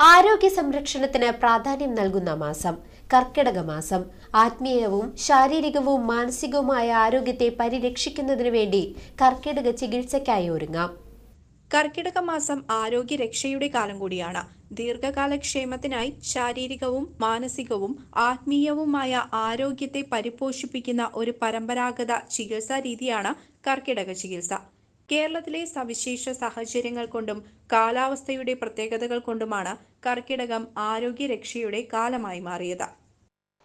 ആരോഗ്യ സംരക്ഷണത്തിന് പ്രാധാന്യം നൽകുന്ന മാസം കർക്കിടക മാസം. ആത്മീയവും ശാരീരികവും മാനസികവുമായ ആരോഗ്യത്തെ പരിരക്ഷിക്കുന്നതിനു വേണ്ടി കർക്കിടക ചികിത്സയ്ക്കായി ഒരുങ്ങാം. കർക്കിടക മാസം ആരോഗ്യരക്ഷയുടെ കാലം കൂടിയാണ്. ദീർഘകാല ക്ഷേമത്തിനായി ശാരീരികവും മാനസികവും ആത്മീയവുമായ ആരോഗ്യത്തെ പരിപോഷിപ്പിക്കുന്ന ഒരു പരമ്പരാഗത ചികിത്സാ രീതിയാണ് കർക്കിടക ചികിത്സ. കേരളത്തിലെ സവിശേഷ സാഹചര്യങ്ങൾ കൊണ്ടും കാലാവസ്ഥയുടെ പ്രത്യേകതകൾ കൊണ്ടുമാണ് കർക്കിടകം ആരോഗ്യരക്ഷയുടെ കാലമായി മാറിയത്.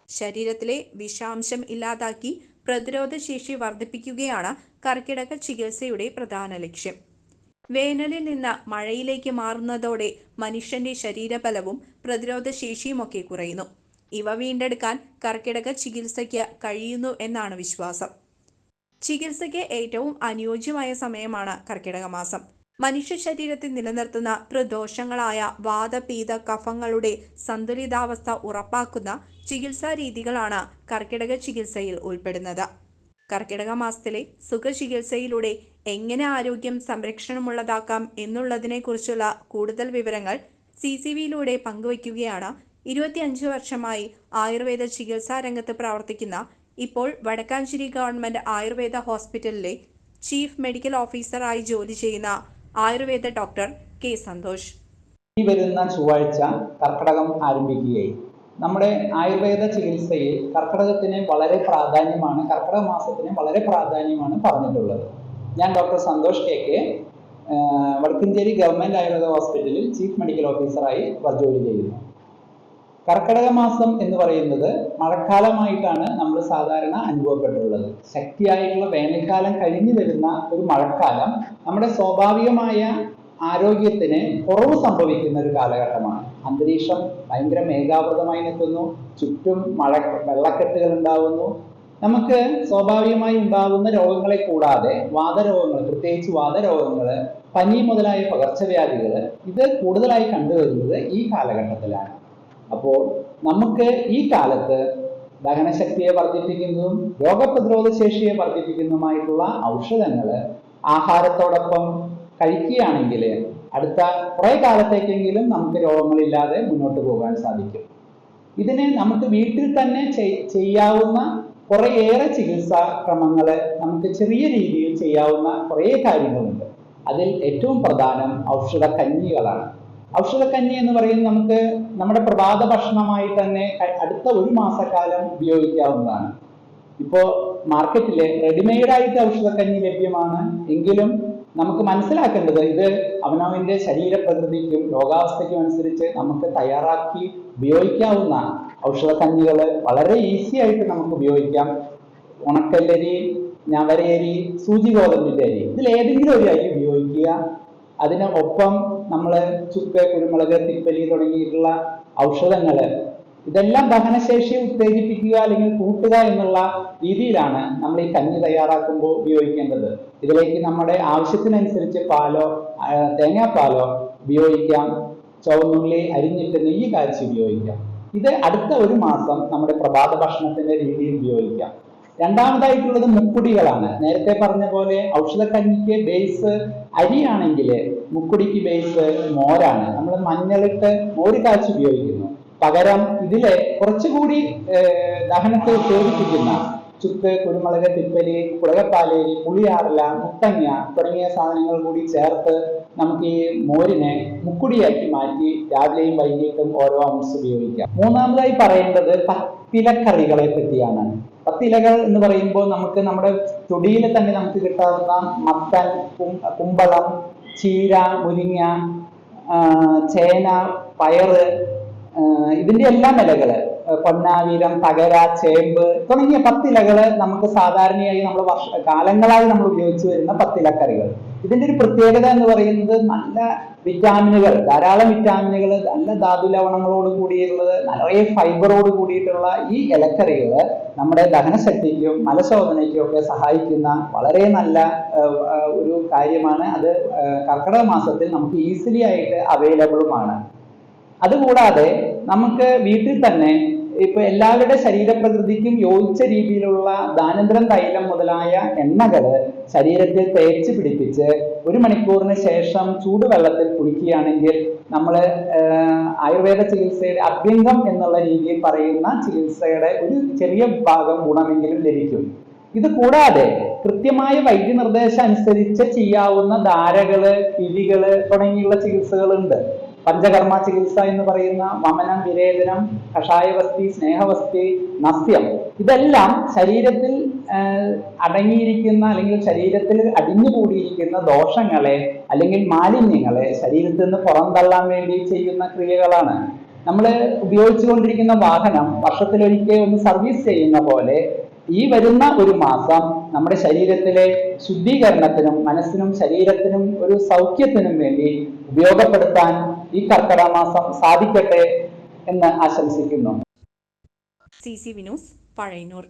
ശരീരത്തിലെ വിഷാംശം ഇല്ലാതാക്കി പ്രതിരോധശേഷി വർദ്ധിപ്പിക്കുകയാണ് കർക്കിടക ചികിത്സയുടെ പ്രധാന ലക്ഷ്യം. വേനലിൽ നിന്ന് മഴയിലേക്ക് മാറുന്നതോടെ മനുഷ്യന്റെ ശരീരബലവും പ്രതിരോധശേഷിയുമൊക്കെ കുറയുന്നു. ഇവ വീണ്ടെടുക്കാൻ കർക്കിടക ചികിത്സയ്ക്ക് കഴിയുന്നു എന്നാണ് വിശ്വാസം. ചികിത്സയ്ക്ക് ഏറ്റവും അനുയോജ്യമായ സമയമാണ് കർക്കിടക മാസം. മനുഷ്യ ശരീരത്തിൽ നിലനിർത്തുന്ന പ്രദോഷങ്ങളായ വാദപീത കഫങ്ങളുടെ സന്തുലിതാവസ്ഥ ഉറപ്പാക്കുന്ന ചികിത്സാ രീതികളാണ് കർക്കിടക ചികിത്സയിൽ ഉൾപ്പെടുന്നത്. കർക്കിടക മാസത്തിലെ സുഖചികിത്സയിലൂടെ എങ്ങനെ ആരോഗ്യം സംരക്ഷണമുള്ളതാക്കാം എന്നുള്ളതിനെക്കുറിച്ചുള്ള കൂടുതൽ വിവരങ്ങൾ സി സി വിയിലൂടെ പങ്കുവയ്ക്കുകയാണ്. ഇരുപത്തിയഞ്ച് വർഷമായി ആയുർവേദ ചികിത്സാ രംഗത്ത് പ്രവർത്തിക്കുന്ന ഇപ്പോൾ വടക്കാഞ്ചേരി ഗവൺമെന്റ് ആയുർവേദ ഹോസ്പിറ്റലിലെ ചീഫ് മെഡിക്കൽ ഓഫീസറായി ജോലി ചെയ്യുന്ന ആയുർവേദ ഡോക്ടർ കെ സന്തോഷ്. ഈ വരുന്ന ചൊവ്വാഴ്ച കർക്കടകം ആരംഭിക്കുകയായി. നമ്മുടെ ആയുർവേദ ചികിത്സയിൽ കർക്കടകത്തിന് വളരെ പ്രാധാന്യമാണ് കർക്കടക മാസത്തിന് വളരെ പ്രാധാന്യമാണ് പറഞ്ഞിട്ടുള്ളത്. ഞാൻ doctor Santhosh K K Vadakkanchery government Ayurveda ഹോസ്പിറ്റലിൽ ചീഫ് മെഡിക്കൽ ഓഫീസറായി ജോലി ചെയ്യുന്നു. കർക്കടക മാസം എന്ന് പറയുന്നത് മഴക്കാലമായിട്ടാണ് നമ്മൾ സാധാരണ അനുഭവപ്പെട്ടിട്ടുള്ളത്. ശക്തിയായിട്ടുള്ള വേനൽക്കാലം കഴിഞ്ഞു വരുന്ന ഒരു മഴക്കാലം നമ്മുടെ സ്വാഭാവികമായ ആരോഗ്യത്തിന് കുറവ് സംഭവിക്കുന്ന ഒരു കാലഘട്ടമാണ്. അന്തരീക്ഷം ഭയങ്കര മേഘാവൃതമായി നിൽക്കുന്നു ചുറ്റും മഴ വെള്ളക്കെട്ടുകൾ ഉണ്ടാവുന്നു. നമുക്ക് സ്വാഭാവികമായി ഉണ്ടാകുന്ന രോഗങ്ങളെ കൂടാതെ വാതരോഗങ്ങൾ പ്രത്യേകിച്ച് വാതരോഗങ്ങൾ പനി മുതലായ പകർച്ചവ്യാധികൾ ഇത് കൂടുതലായി കണ്ടുവരുന്നത് ഈ കാലഘട്ടത്തിലാണ്. അപ്പോൾ നമുക്ക് ഈ കാലത്ത് ദഹനശക്തിയെ വർദ്ധിപ്പിക്കുന്നതും രോഗപ്രതിരോധ ശേഷിയെ വർദ്ധിപ്പിക്കുന്നതുമായിട്ടുള്ള ഔഷധങ്ങൾ ആഹാരത്തോടൊപ്പം കഴിക്കുകയാണെങ്കിൽ അടുത്ത കുറേ കാലത്തേക്കെങ്കിലും നമുക്ക് രോഗങ്ങളില്ലാതെ മുന്നോട്ട് പോകാൻ സാധിക്കും. ഇതിനെ നമുക്ക് വീട്ടിൽ തന്നെ ചെയ്യാവുന്ന കുറേയേറെ ചികിത്സാ ക്രമങ്ങൾ നമുക്ക് ചെറിയ രീതിയിൽ ചെയ്യാവുന്ന കുറേ കാര്യങ്ങളുണ്ട്. അതിൽ ഏറ്റവും പ്രധാനം ഔഷധ കഞ്ഞികളാണ് ഔഷധക്കഞ്ഞി എന്ന് പറയുന്നത് നമുക്ക് നമ്മുടെ പ്രഭാത ഭക്ഷണമായി തന്നെ അടുത്ത ഒരു മാസക്കാലം ഉപയോഗിക്കാവുന്നതാണ്. ഇപ്പോ മാർക്കറ്റിൽ റെഡിമെയ്ഡ് ആയിട്ട് ഔഷധക്കഞ്ഞി ലഭ്യമാണ്. എങ്കിലും നമുക്ക് മനസ്സിലാക്കേണ്ടത് ഇത് അവനവന്റെ ശരീരപ്രകൃതിക്കും രോഗാവസ്ഥയ്ക്കും അനുസരിച്ച് നമുക്ക് തയ്യാറാക്കി ഉപയോഗിക്കാവുന്ന ഔഷധക്കഞ്ഞികൾ വളരെ ഈസി ആയിട്ട് നമുക്ക് ഉപയോഗിക്കാം. ഉണക്കല്ലരി ഞവരയരി സൂചി ഗോതമ്പിന്റെ അരി ഇതിൽ ഏതെങ്കിലും ഒരു അരി ഉപയോഗിക്കുക. അതിന് ഒപ്പം നമ്മൾ ചുക്ക് കുരുമുളക് തിപ്പലി തുടങ്ങിയിട്ടുള്ള ഔഷധങ്ങൾ ഇതെല്ലാം ദഹനശേഷി ഉത്തേജിപ്പിക്കുക അല്ലെങ്കിൽ കൂട്ടുക എന്നുള്ള രീതിയിലാണ് നമ്മൾ ഈ കഞ്ഞി തയ്യാറാക്കുമ്പോൾ ഉപയോഗിക്കേണ്ടത്. ഇതിലേക്ക് നമ്മുടെ ആവശ്യത്തിനനുസരിച്ച് പാലോ തേങ്ങാപ്പാലോ ഉപയോഗിക്കാം. ചുവന്നുള്ളി അരിഞ്ഞിട്ട് നെയ്യ് കാച്ചി ഉപയോഗിക്കാം. ഇത് അടുത്ത ഒരു മാസം നമ്മുടെ പ്രഭാത ഭക്ഷണത്തിന്റെ രീതിയിൽ ഉപയോഗിക്കാം. രണ്ടാമതായിട്ടുള്ളത് മുക്കുടികളാണ്. നേരത്തെ പറഞ്ഞ പോലെ ഔഷധക്കഞ്ഞിക്ക് ബേസ് അരിയാണെങ്കിൽ മുക്കുടിക്ക് ബേസ് മോരാണ്. നമ്മൾ മഞ്ഞളിട്ട് മോര് കാച്ചി ഉപയോഗിക്കുന്നു. പകരം ഇതിലെ കുറച്ചുകൂടി ദഹനത്തെ ഉത്തേജിപ്പിക്കുന്ന ചുക്ക് കുരുമുളക് തിപ്പലി കുടകപ്പാലേരി പുളിയാറില മുത്തങ്ങ തുടങ്ങിയ സാധനങ്ങൾ കൂടി ചേർത്ത് നമുക്ക് ഈ മോരിനെ മുക്കുടിയാക്കി മാറ്റി രാവിലെയും വൈകിട്ടും ഓരോ അംസ് ഉപയോഗിക്കാം. മൂന്നാമതായി പറയേണ്ടത് പത്തിലക്കറികളെ പറ്റിയാണ്. പത്തിലകൾ എന്ന് പറയുമ്പോൾ നമുക്ക് നമ്മുടെ തൊടിയിൽ തന്നെ നമുക്ക് കിട്ടാവുന്ന മത്തൻ കുമ്പളം ചീര മുരിങ്ങ ചേന പയറ് ഇതിന്റെ എല്ലാം ഇലകൾ പൊന്നാവീരം തകര ചേമ്പ് തുടങ്ങിയ പത്തിലകൾ നമുക്ക് സാധാരണയായി നമ്മൾ വർഷ കാലങ്ങളായി നമ്മൾ ഉപയോഗിച്ചു വരുന്ന പത്തിലക്കറികൾ. ഇതിന്റെ ഒരു പ്രത്യേകത എന്ന് പറയുന്നത് നല്ല വിറ്റാമിനുകൾ ധാരാളം വിറ്റാമിനുകൾ നല്ല ധാതു ലവണങ്ങളോട് കൂടിയിട്ടുള്ളത് നിറയെ ഫൈബറോട് കൂടിയിട്ടുള്ള ഈ ഇലക്കറികൾ നമ്മുടെ ദഹനശക്തിക്കും മലശോധനയ്ക്കും ഒക്കെ സഹായിക്കുന്ന വളരെ നല്ല ഒരു കാര്യമാണ്. അത് കർക്കിടക മാസത്തിൽ നമുക്ക് ഈസിലി ആയിട്ട് അവൈലബിളുമാണ് അതുകൂടാതെ നമുക്ക് വീട്ടിൽ തന്നെ ഇപ്പൊ എല്ലാവരുടെ ശരീരപ്രകൃതിക്കും യോജിച്ച രീതിയിലുള്ള ദാനന്ദ്രം തൈലം മുതലായ എണ്ണകൾ ശരീരത്തിൽ തേച്ച് പിടിപ്പിച്ച് ഒരു മണിക്കൂറിന് ശേഷം ചൂടുവെള്ളത്തിൽ കുളിക്കുകയാണെങ്കിൽ നമ്മൾ ആയുർവേദ ചികിത്സയുടെ അഭ്യംഗം എന്നുള്ള രീതിയിൽ പറയുന്ന ചികിത്സയുടെ ഒരു ചെറിയ ഭാഗം ഗുണമെങ്കിലും ലഭിക്കും. ഇത് കൂടാതെ കൃത്യമായ വൈദ്യനിർദ്ദേശം അനുസരിച്ച് ചെയ്യാവുന്ന ധാരകൾ കിഴികൾ തുടങ്ങിയുള്ള ചികിത്സകളുണ്ട്. പഞ്ചകർമ്മ ചികിത്സ എന്ന് പറയുന്ന വമനം വിരേചനം കഷായവസ്തി സ്നേഹവസ്തി നസ്യം ഇതെല്ലാം ശരീരത്തിൽ അടങ്ങിയിരിക്കുന്ന അല്ലെങ്കിൽ ശരീരത്തിൽ അടിഞ്ഞുകൂടിയിരിക്കുന്ന ദോഷങ്ങളെ അല്ലെങ്കിൽ മാലിന്യങ്ങളെ ശരീരത്തിൽ നിന്ന് പുറന്തള്ളാൻ വേണ്ടി ചെയ്യുന്ന ക്രിയകളാണ്. നമ്മൾ ഉപയോഗിച്ചുകൊണ്ടിരിക്കുന്ന വാഹനം വർഷത്തിലൊരിക്കൽ ഒന്ന് സർവീസ് ചെയ്യുന്ന പോലെ ഈ വരുന്ന ഒരു മാസം നമ്മുടെ ശരീരത്തിലെ ശുദ്ധീകരണത്തിനും മനസ്സിനും ശരീരത്തിനും ഒരു സൗഖ്യത്തിനും വേണ്ടി ഉപയോഗപ്പെടുത്താൻ ഈ കർക്കിടക മാസം സാധിക്കട്ടെ എന്ന് ആശംസിക്കുന്നു. C C Vinos Pazhayannur.